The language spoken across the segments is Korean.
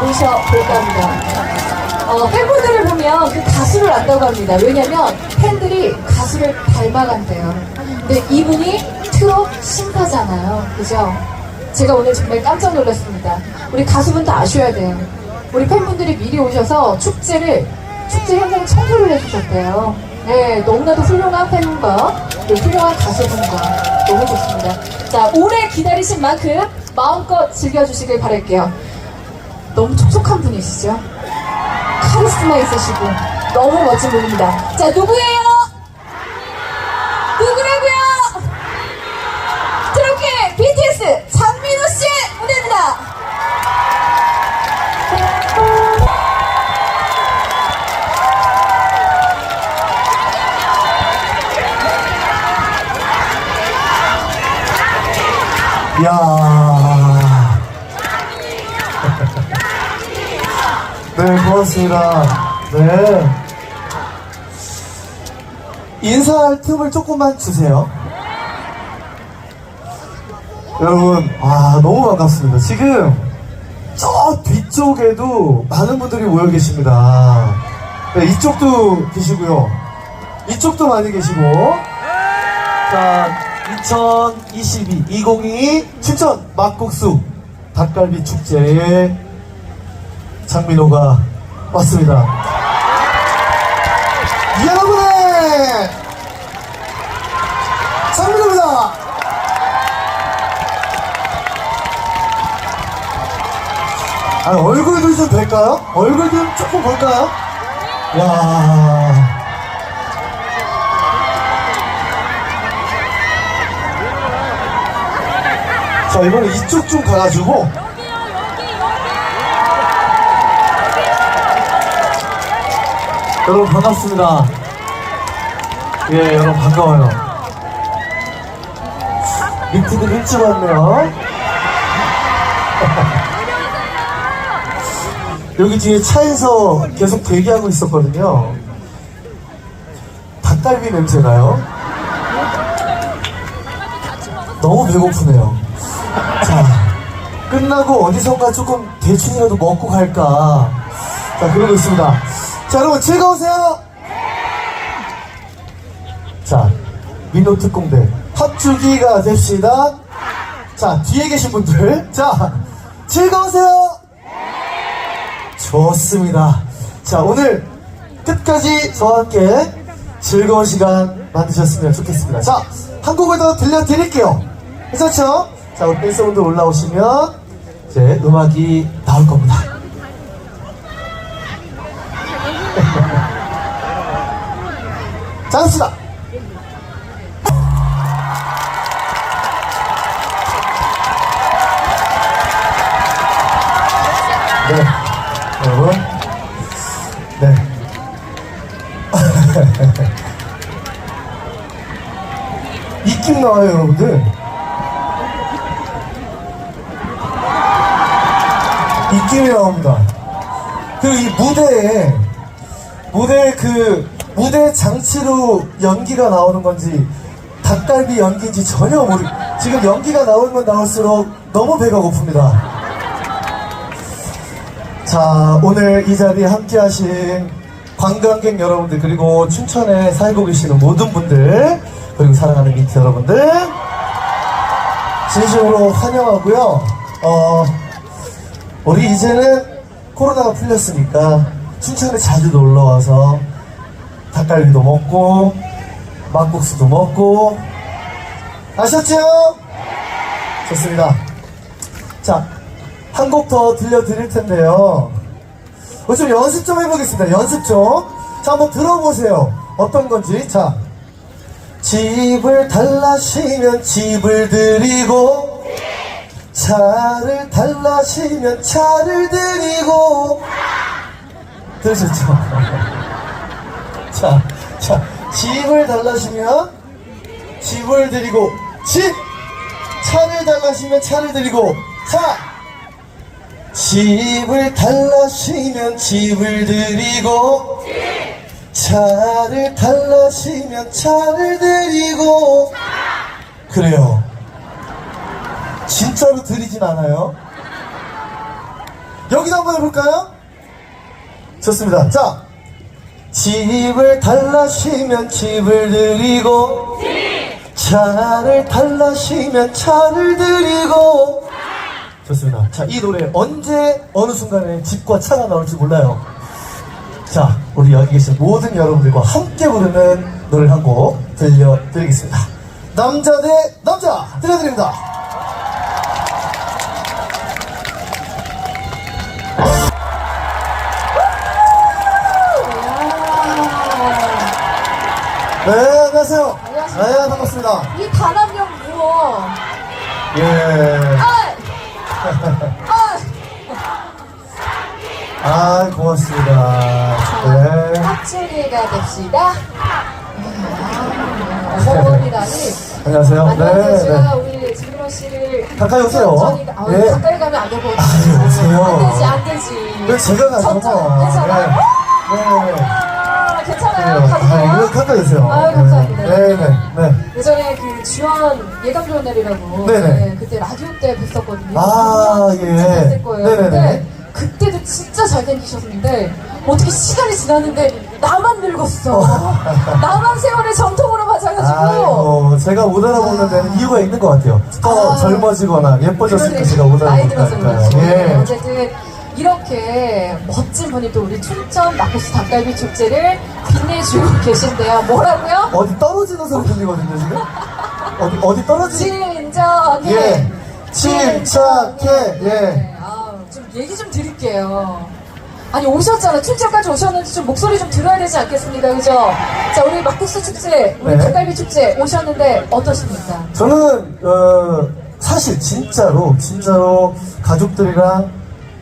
모셔볼까 합니다. 어, 팬분들을 보면 그 가수를 안다고 합니다. 왜냐면 팬들이 가수를 닮아간대요. 근데 이분이 트롯 신파잖아요. 그죠? 제가 오늘 정말 깜짝 놀랐습니다. 우리 가수분도 아셔야 돼요. 우리 팬분들이 미리 오셔서 축제를, 축제 현장 청소를 해주셨대요. 네, 너무나도 훌륭한 팬과 또 훌륭한 가수분과 너무 좋습니다. 자, 오래 기다리신 만큼 마음껏 즐겨주시길 바랄게요. 너무 촉촉한 분이시죠? 카리스마 있으시고 너무 멋진 분입니다. 자, 누구예요? 누구라고요? 네, 고맙습니다. 네. 인사할 틈을 조금만 주세요. 여러분, 아, 너무 반갑습니다. 지금 저 뒤쪽에도 많은 분들이 모여 계십니다. 네, 이쪽도 계시고요. 이쪽도 많이 계시고. 자, 2022, 2022 춘천 막국수 닭갈비 축제에 장민호가 왔습니다. 여러분의 장민호입니다. 아, 얼굴도 좀 될까요? 얼굴 좀 조금 볼까요? 야. 자, 이번에 이쪽 좀 가가지고. 여러분 반갑습니다. 예, 여러분 반가워요. 민트들 일찍 왔네요. 여기 뒤에 차에서 계속 대기하고 있었거든요. 닭갈비 냄새나요? 너무 배고프네요. 자, 끝나고 어디선가 조금 대충이라도 먹고 갈까. 자, 그러고 있습니다. 자, 여러분 즐거우세요? 자, 민노 특공대 합주기가 됩시다. 자, 뒤에 계신 분들. 자, 즐거우세요? 좋습니다. 자, 오늘 끝까지 저와 함께 즐거운 시간 만드셨으면 좋겠습니다. 자, 한 곡을 더 들려드릴게요. 괜찮죠? 자, 우리 댄서분들 올라오시면 이제 음악이 나올 겁니다. 자, 갑시다. 네, 여러분. 네. 입김 나와요, 여러분들. 입김이 나옵니다. 그리고 이 무대에, 무대에 그, 무대 장치로 연기가 나오는 건지, 닭갈비 연기인지 전혀 모르, 지금 연기가 나오면 나올수록 너무 배가 고픕니다. 자, 오늘 이 자리에 함께 하신 관광객 여러분들, 그리고 춘천에 살고 계시는 모든 분들, 그리고 사랑하는 미트 여러분들, 진심으로 환영하고요. 어, 우리 이제는 코로나가 풀렸으니까 춘천에 자주 놀러 와서 닭갈비도 먹고, 막국수도 먹고, 아셨죠? 좋습니다. 자, 한 곡 더 들려드릴 텐데요. 어, 좀 연습 좀 해보겠습니다. 연습 좀. 자, 한번 들어보세요. 어떤 건지. 자. 집을 달라시면 집을 드리고, 차를 달라시면 차를 드리고, 들으셨죠? 자, 자, 집을 달라시면 집을 드리고, 집! 차를 달라시면 차를 드리고, 차! 집을 달라시면 집을 드리고 차를 달라시면 차를 드리고 그래요 진짜로 드리진 않아요 여기도 한번 해볼까요? 좋습니다. 자, 집을 달라시면 집을 드리고, 차를 달라시면 차를 드리고. 좋습니다. 자, 이 노래 언제 어느 순간에 집과 차가 나올지 몰라요. 자, 우리 여기 계신 모든 여러분들과 함께 부르는 노래를 한곡 들려드리겠습니다. 남자 대 남자 들려드립니다. 네, 안녕하세요. 안녕하세요. 네, 반갑습니다. 이 단합력 무엇? 예. 아! 아! 아, 고맙습니다. 네. 합체리가 됩시다. 어머니라니. 안녕하세요. 안녕하세요. 네, 제가 네. 우리 진미러 씨를 가까이 오세요. 가- 아, 예. 가까이 가면 안 되고. 아유, 오세요. 안 되지, 안 되지. 왜 제가 가죠? 천천히. 괜찮아요? 네. 네. 아, 괜찮아요. 아, 가세요. 이거 가까이 오세요. 아유, 감사합니다. 네, 네, 네. 예전에 그 주연 예감 좋은 날이라고 네네. 네, 그때 라디오 때 뵀었거든요. 아, 예. 거예요. 네네네. 근데 그때도 진짜 잘생기셨는데 어떻게 시간이 지났는데 나만 늙었어. 나만 세월의 전통으로 맞아가지고. 아이고, 제가 못 알아보는 데는 이유가 있는 것 같아요. 더 아. 젊어지거나 예뻐졌을 때. 제가 못 나이 들어서 알아보니까요. 그렇지. 예. 어쨌든 이렇게 멋진 분이 또 우리 춘천 막국수 닭갈비 축제를 빛내주고 계신데요. 뭐라고요? 어디 떨어지는 소리 들리거든요, 지금? 어디, 어디 떨어지는? 진정해. 예. 침착해, 예. 네, 아, 좀 얘기 좀 드릴게요. 아니 오셨잖아. 춘천까지 오셨는데 좀 목소리 좀 들어야 되지 않겠습니까? 그죠? 자 우리 막국수 축제, 우리 네. 닭갈비 축제 오셨는데 어떠십니까? 저는 어, 사실 진짜로 진짜로 가족들이랑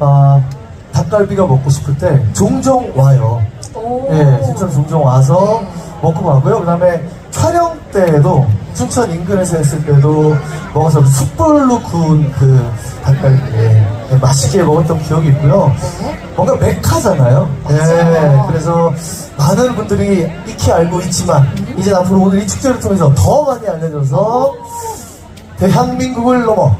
아, 닭갈비가 먹고 싶을 때 종종 와요. 오. 예, 진짜 종종 와서 네. 먹고 가고요. 그 다음에 촬영 때에도 춘천 인근에서 했을 때도 먹어서 숯불로 구운 그 닭갈비 예, 맛있게 먹었던 기억이 있고요. 네. 뭔가 메카잖아요. 예. 그래서 많은 분들이 익히 알고 있지만 이제 앞으로 오늘 이 축제를 통해서 더 많이 알려져서 대한민국을 넘어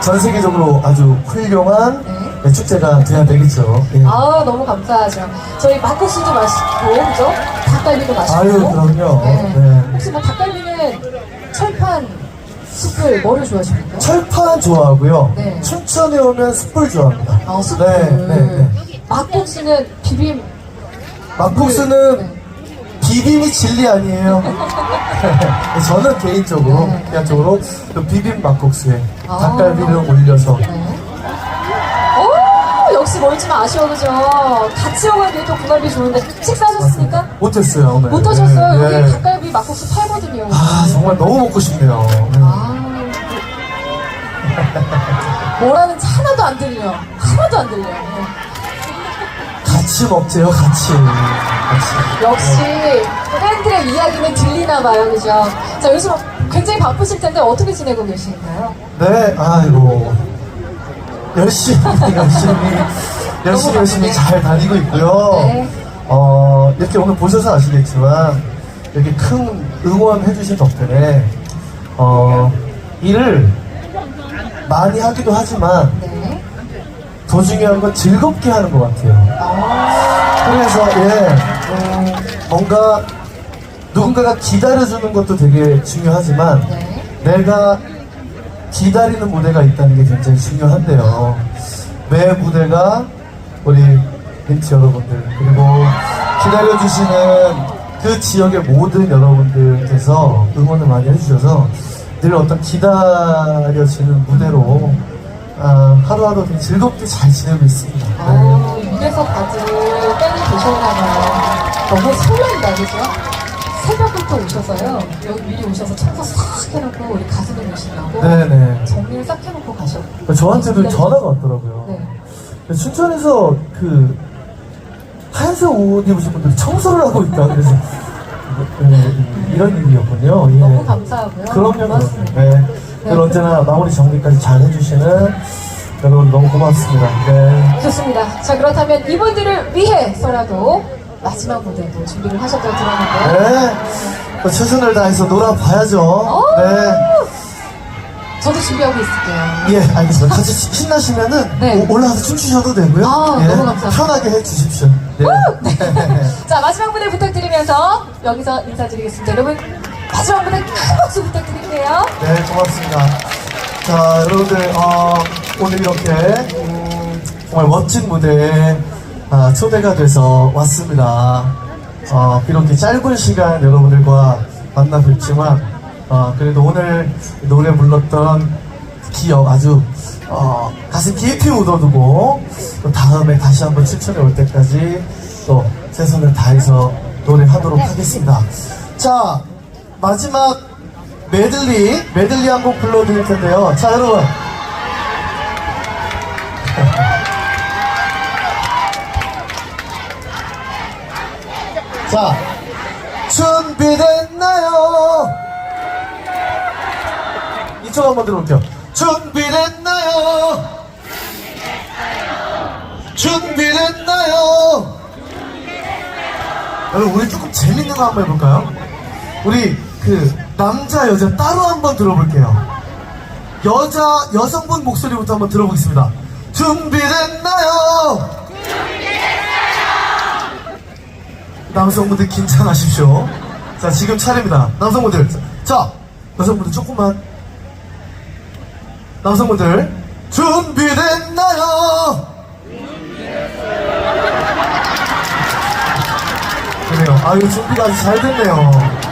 전 세계적으로 아주 훌륭한 네. 축제가 돼야 되겠죠. 예. 아 너무 감사하죠. 저희 막국수도 맛있고 그죠? 닭갈비도 맛있고. 아유, 그럼요. 네. 네. 혹시 뭐 닭갈비는 철판, 숯불 뭐를 좋아하십니까? 철판 좋아하고요. 네. 춘천에 오면 숯불 좋아합니다. 아 숯불. 네, 네, 네. 막국수는 비빔. 막국수는 네. 비빔이 진리 아니에요. 저는 개인적으로, 네. 개인적으로 그 비빔 막국수에 아. 닭갈비를 올려서 네. 오 역시 멀지만 아쉬워 그죠? 같이 먹어야 또 군갈비 좋은데 식사하셨습니까? 못했어요. 오늘. 못 하셨어요? 네, 여기 네. 닭갈비 막국수 팔거든요. 아, 정말 너무 먹고 싶네요. 네. 아, 뭐라는 지 하나도 안 들려. 하나도 안 들려. 네. 같이 먹재요, 같이. 같이. 역시 팬들의 이야기는 들리나 봐요, 그죠? 자, 요즘 굉장히 바쁘실 텐데 어떻게 지내고 계신가요? 네, 아이고. 열심히, 열심히, 열심히, 열심히 잘 다니고 있고요. 네. 어, 이렇게 오늘 보셔서 아시겠지만, 이렇게 큰 응원해주신 덕분에, 어, 일을 많이 하기도 하지만, 네. 더 중요한 건 즐겁게 하는 것 같아요. 아, 그래서, 예, 음, 뭔가, 누군가가 기다려주는 것도 되게 중요하지만, 네. 내가 기다리는 무대가 있다는 게 굉장히 중요한데요. 매 무대가 우리 벤트 여러분들 그리고 기다려주시는 그 지역의 모든 여러분들께서 응원을 많이 해주셔서 늘 어떤 기다려지는 무대로 아, 하루하루 되게 즐겁게 잘 지내고 있습니다. 네. 아우, 이래서 다들 팬이 되셨나봐요. 너무 설렌다, 그죠? 새벽부터 오셔서요. 여기 미리 오셔서 청소 싹 해놓고 우리 가수님 오신다고 네네. 정리를 싹 해놓고 가셨고. 저한테도 전화가 왔더라고요. 네. 춘천에서 그 하얀색 옷 입으신 분들이 청소를 하고 있다. 그래서 네, 이런 일이었군요. 예. 너무 감사하고요. 그럼요. 고맙습니다. 네. 늘 언제나 마무리 정리까지 잘 해주시는 여러분 너무 고맙습니다. 네. 좋습니다. 자, 그렇다면 이분들을 위해서라도 마지막 무대도 준비를 하셨다고 들었는데. 네. 또 최선을 다해서 놀아봐야죠. 오! 네. 저도 준비하고 있을게요. 예, 알겠습니다. 같이 시- 신나시면은 네. 오- 올라가서 춤추셔도 되고요. 아, 예, 너무 감사합니다. 편하게 해주십시오. 네. 자, 마지막 무대 부탁드리면서 여기서 인사드리겠습니다. 여러분, 마지막 무대 큰 박수 부탁드릴게요. 네, 고맙습니다. 자, 여러분들, 어, 오늘 이렇게, 음, 정말 멋진 무대에 아, 초대가 돼서 왔습니다. 어, 비록 이 짧은 시간 여러분들과 만나 뵙지만, 어, 그래도 오늘 노래 불렀던 기억 아주, 어, 가슴 깊이 묻어두고, 또 다음에 다시 한번 출전해 올 때까지 또 최선을 다해서 노래하도록 하겠습니다. 자, 마지막 메들리, 메들리 한 곡 불러드릴 텐데요. 자, 여러분. 자, 준비됐나요? 이쪽 한번 들어볼게요. 준비됐나요? 준비됐나요? 여러분, 우리 조금 재밌는 거 한번 해볼까요? 우리 그 남자 여자 따로 한번 들어볼게요. 여자 여성분 목소리부터 한번 들어보겠습니다. 준비됐나요? 남성분들 긴장하십시오. 자 지금 차례입니다. 남성분들 자 여성분들 조금만 남성분들 준비됐나요? 그래요. 아유 준비가 아주 잘 됐네요.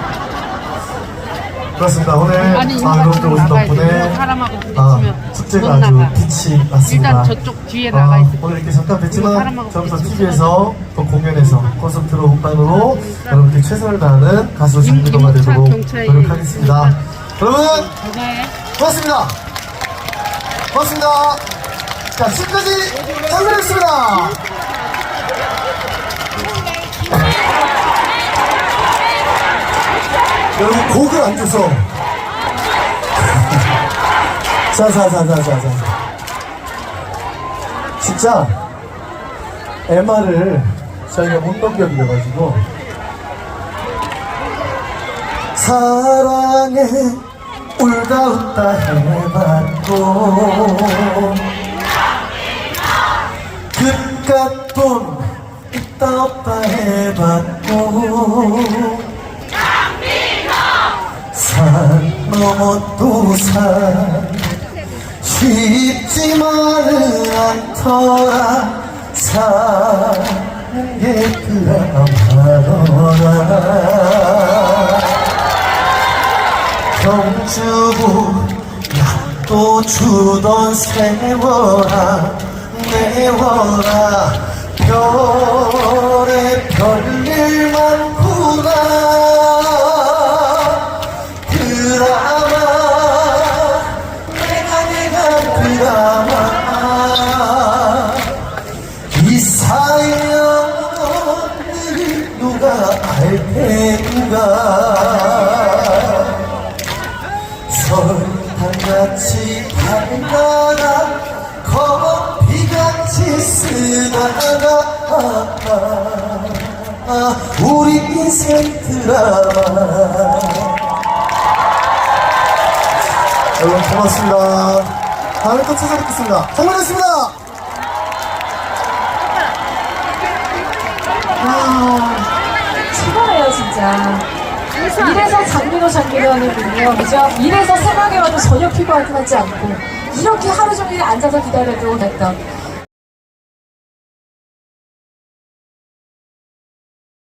그렇습니다. 오늘 아니, 아, 여러분들 오신. 덕분에 사람하고 아, 축제가 못 아주 나가. 빛이 났습니다. 일단 저쪽 뒤에 어, 나가 있을 오늘 이렇게 잠깐 뵀지만 저부터 부딪히면 TV에서 또 공연에서 콘서트로 음반으로 여러분께 최선을 다하는 가수 김우찬 되도록 노력하겠습니다. 여러분 그거에 고맙습니다. 고맙습니다. 자 지금까지 장군이었습니다. 여러분 곡을 안 줘서. 자자자자자자. 진짜 MR을 저희가 못 넘겨 드려가지고. 사랑에 울다 웃다 해봤고. 그깟 돈 있다 없다 해봤고 산 넘어 또산 쉽지만은 않더라 사는 게 그라마더라. 경주고 약도 주던 세워라 내워라 별에 별일 많 드라마 이 사연을 누가 알 텐가? 설탕같이 달다가 커피같이 쓰다가. 아, 우리 인생 드라마 여러분 고맙습니다 다음에 또 찾아뵙겠습니다 정말했습니다 아, 최고네요, 진짜. 이래서 장민호 장민호 하는군요. 그죠? 이래서 새벽에 와도 전혀 피곤하지 않고, 이렇게 하루 종일 앉아서 기다려도 됐던